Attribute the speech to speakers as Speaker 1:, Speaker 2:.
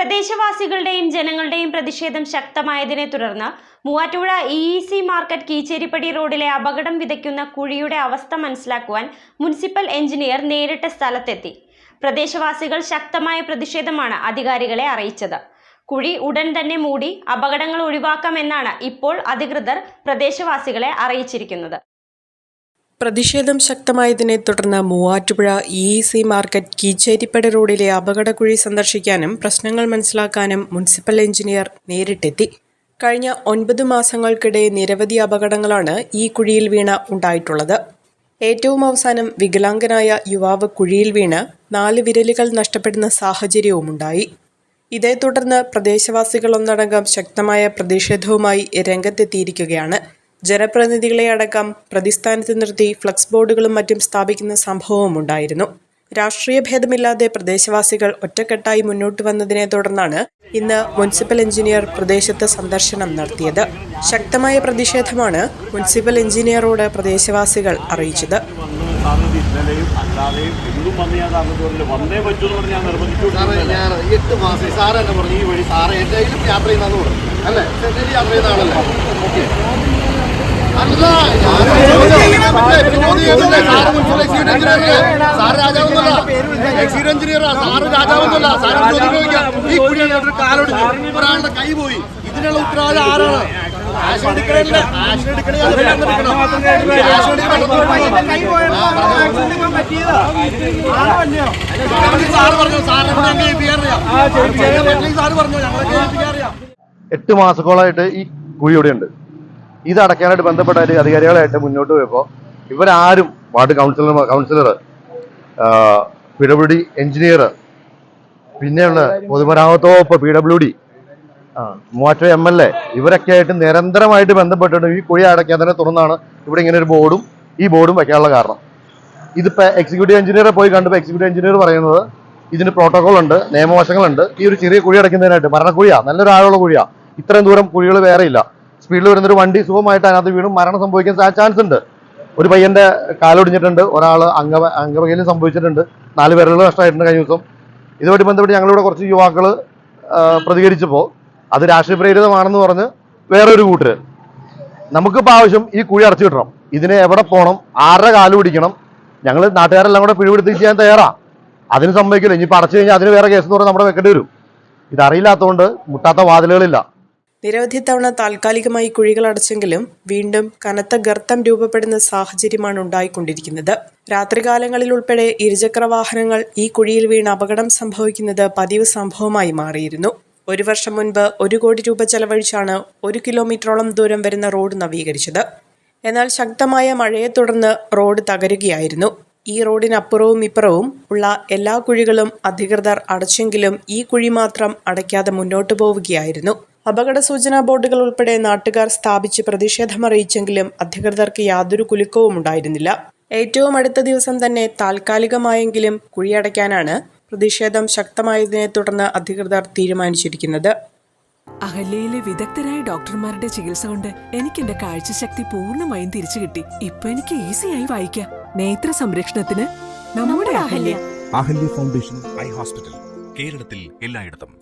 Speaker 1: പ്രദേശവാസികളുടെയും ജനങ്ങളുടെയും പ്രതിഷേധം ശക്തമായതിനെ തുടർന്ന് Muvattupuzha E C market Keecheripady റോഡിലെ അപകടം വിതയ്ക്കുന്ന കുഴിയുടെ അവസ്ഥ മനസ്സിലാക്കുവാൻ മുനിസിപ്പൽ എഞ്ചിനീയർ നേരിട്ട് സ്ഥലത്തെത്തി. പ്രദേശവാസികൾ ശക്തമായ പ്രതിഷേധമാണ് അധികാരികളെ അറിയിച്ചത്. കുഴി ഉടൻ തന്നെ മൂടി അപകടങ്ങൾ ഒഴിവാക്കാമെന്നാണ് ഇപ്പോൾ അധികൃതർ പ്രദേശവാസികളെ അറിയിച്ചിരിക്കുന്നത്.
Speaker 2: പ്രതിഷേധം ശക്തമായതിനെ തുടർന്ന് Muvattupuzha E C market Keecheripady റോഡിലെ അപകടക്കുഴി സന്ദർശിക്കാനും പ്രശ്നങ്ങൾ മനസ്സിലാക്കാനും മുനിസിപ്പൽ എഞ്ചിനീയർ നേരിട്ടെത്തി. കഴിഞ്ഞ ഒൻപത് മാസങ്ങൾക്കിടെ നിരവധി അപകടങ്ങളാണ് ഈ കുഴിയിൽ വീണ ഉണ്ടായിട്ടുള്ളത്. ഏറ്റവും അവസാനം വികലാംഗനായ യുവാവ് കുഴിയിൽ വീണ് നാല് വിരലുകൾ നഷ്ടപ്പെടുന്ന സാഹചര്യവുമുണ്ടായി ഇതേ തുടർന്ന് പ്രദേശവാസികൾ ഒന്നടങ്കം ശക്തമായ പ്രതിഷേധവുമായി രംഗത്തെത്തിയിരിക്കുകയാണ്. ജനപ്രതിനിധികളെ അടക്കം പ്രതിസ്ഥാനത്ത് നിർത്തി ഫ്ലക്സ് ബോർഡുകളും മറ്റും സ്ഥാപിക്കുന്ന സംഭവവും ഉണ്ടായിരുന്നു. രാഷ്ട്രീയ ഭേദമില്ലാതെ പ്രദേശവാസികൾ ഒറ്റക്കെട്ടായി മുന്നോട്ട് വന്നതിനെ തുടർന്നാണ് ഇന്ന് മുനിസിപ്പൽ എഞ്ചിനീയർ പ്രദേശത്ത് സന്ദർശനം നടത്തിയത്. ശക്തമായ പ്രതിഷേധമാണ് മുനിസിപ്പൽ എഞ്ചിനീയറോട് പ്രദേശവാസികൾ അറിയിച്ചത്.
Speaker 3: ഇന്നലെയും അല്ലാതെയും എന്തും വന്ന് ഞാൻ താങ്കൾക്ക് പറഞ്ഞില്ല. വന്നേ പറ്റൂ എന്ന് പറഞ്ഞ് ഞാൻ നിർബന്ധിച്ചു
Speaker 4: സാറേ ഞാൻ എട്ട് മാസം സാറ് എന്നെ പറഞ്ഞു ഈ വഴി സാറ് എന്തെങ്കിലും യാത്ര ചെയ്യുന്നതെന്ന് പറഞ്ഞു. അല്ലേ? എന്തെങ്കിലും യാത്ര ചെയ്യുന്ന ആളല്ലേ? ഓക്കെ. അല്ല. സാറ് എഞ്ചിനീയറാ സാറ് സാറ് ഈ കുടിയാണ് കാലോട് ഒരാളുടെ കൈ പോയി. ഇതിനുള്ള ഉത്തരവാദിത്തം ആരാണ്?
Speaker 5: എട്ട് മാസത്തോളമായിട്ട് ഈ കുഴി ഇവിടെയുണ്ട്. ഇത് അടയ്ക്കാനായിട്ട് ബന്ധപ്പെട്ട അധികാരികളായിട്ട് മുന്നോട്ട് പോയപ്പോൾ ഇവരാരും ward councillor councillor P W D engineer പിന്നെയുള്ള പൊതുമരാമത്ത് വകുപ്പ് പി ഡബ്ല്യു ഡി മൂവാറ്റ എം എൽ എ. ഇവരൊക്കെ ആയിട്ട് നിരന്തരമായിട്ട് ബന്ധപ്പെട്ടിട്ട് ഈ കുഴി അടയ്ക്കാൻ തന്നെ തുറന്നാണ് ഇവിടെ ഇങ്ങനെ ഒരു ബോർഡും ഈ ബോർഡും വെക്കാനുള്ള കാരണം. ഇതിപ്പോ എക്സിക്യൂട്ടീവ് എഞ്ചിനീയറെ പോയി കണ്ടപ്പോൾ എക്സിക്യൂട്ടീവ് എഞ്ചിനീയർ പറയുന്നത് ഇതിന് പ്രോട്ടോകോൾ ഉണ്ട് നിയമവശങ്ങളുണ്ട്. ഈ ഒരു ചെറിയ കുഴി അടയ്ക്കുന്നതിനായിട്ട് മരണക്കുഴിയാ നല്ലൊരു ആഴമുള്ള കുഴിയാ. ഇത്രയും ദൂരം കുഴികൾ വേറെ ഇല്ല. സ്പീഡിൽ വരുന്നൊരു വണ്ടി സുഖമായിട്ട് അതിനകത്ത് വീണും മരണം സംഭവിക്കാൻ ചാൻസ് ഉണ്ട്. ഒരു പയ്യന്റെ കാലൊടിഞ്ഞിട്ടുണ്ട് ഒരാൾ അംഗ അംഗവൈകല്യം സംഭവിച്ചിട്ടുണ്ട്. നാല് വിരലുകൾ നഷ്ടമായിട്ടുണ്ട് കഴിഞ്ഞ ദിവസം. ഇതുമായിട്ട് ബന്ധപ്പെട്ട് ഞങ്ങളിവിടെ കുറച്ച് യുവാക്കൾ പ്രതികരിച്ചപ്പോൾ അത് രാഷ്ട്രീയ പ്രേരിതമാണെന്ന് പറഞ്ഞ് വേറൊരു കൂട്ടര്. നമുക്കിപ്പോൾ ആവശ്യം ഈ കുഴി അടച്ചു കിട്ടണം ഇതിനെ എവിടെ പോകണം ആരുടെ കാൽ പിടിക്കണം? ഞങ്ങൾ നാട്ടുകാരെല്ലാം കൂടെ പിടിപിടുത്തി ചെയ്യാൻ തയ്യാറാ. അതിന് സമ്മതിക്കില്ല ഇനി അടച്ചു കഴിഞ്ഞാൽ അതിന് വേറെ കേസ് എന്ന് പറഞ്ഞാൽ നമ്മുടെ വെക്കേണ്ടി വരും. ഇതറിയില്ലാത്തതുകൊണ്ട് മുട്ടാത്ത വാതിലുകളില്ല.
Speaker 2: നിരവധി തവണ താൽക്കാലികമായി കുഴികൾ അടച്ചെങ്കിലും വീണ്ടും കനത്ത ഗർത്തം രൂപപ്പെടുന്ന സാഹചര്യമാണ് ഉണ്ടായിക്കൊണ്ടിരിക്കുന്നത്. രാത്രികാലങ്ങളിൽ ഉൾപ്പെടെ ഇരുചക്ര വാഹനങ്ങൾ ഈ കുഴിയിൽ വീണ് അപകടം സംഭവിക്കുന്നത് പതിവ് സംഭവമായി മാറിയിരുന്നു. ഒരു വർഷം മുൻപ് ഒരു കോടി രൂപ ചെലവഴിച്ചാണ് ഒരു കിലോമീറ്ററോളം ദൂരം വരുന്ന റോഡ് നവീകരിച്ചത്. എന്നാൽ ശക്തമായ മഴയെ തുടർന്ന് റോഡ് തകരുകയായിരുന്നു. ഈ റോഡിനപ്പുറവും ഇപ്പുറവും ഉള്ള എല്ലാ കുഴികളും അധികൃതർ അടച്ചെങ്കിലും ഈ കുഴി മാത്രം അടയ്ക്കാതെ മുന്നോട്ടു പോവുകയായിരുന്നു. അപകട സൂചനാ ബോർഡുകൾ ഉൾപ്പെടെ നാട്ടുകാർ സ്ഥാപിച്ച് പ്രതിഷേധമറിയിച്ചെങ്കിലും അധികൃതർക്ക് യാതൊരു കുലുക്കവും ഉണ്ടായിരുന്നില്ല ഏറ്റവും അടുത്ത ദിവസം തന്നെ താൽക്കാലികമായെങ്കിലും കുഴിയടയ്ക്കാനാണ് പ്രതിഷേധം ശക്തമായതിനെ തുടർന്ന് അധികൃതർ തീരുമാനിച്ചിരിക്കുന്നത്.
Speaker 6: അഹല്യയിലെ വിദഗ്ധരായ ഡോക്ടർമാരുടെ ചികിത്സ കൊണ്ട് എനിക്ക് എന്റെ കാഴ്ചശക്തി പൂർണമായും തിരിച്ചു കിട്ടി. ഇപ്പൊ എനിക്ക് ഈസിയായി വായിക്കാം. നേത്ര സംരക്ഷണത്തിന് നമ്മുടെ Ahalya.
Speaker 7: Ahalya foundation eye hospital കേരളത്തിൽ എല്ലായിടത്തും.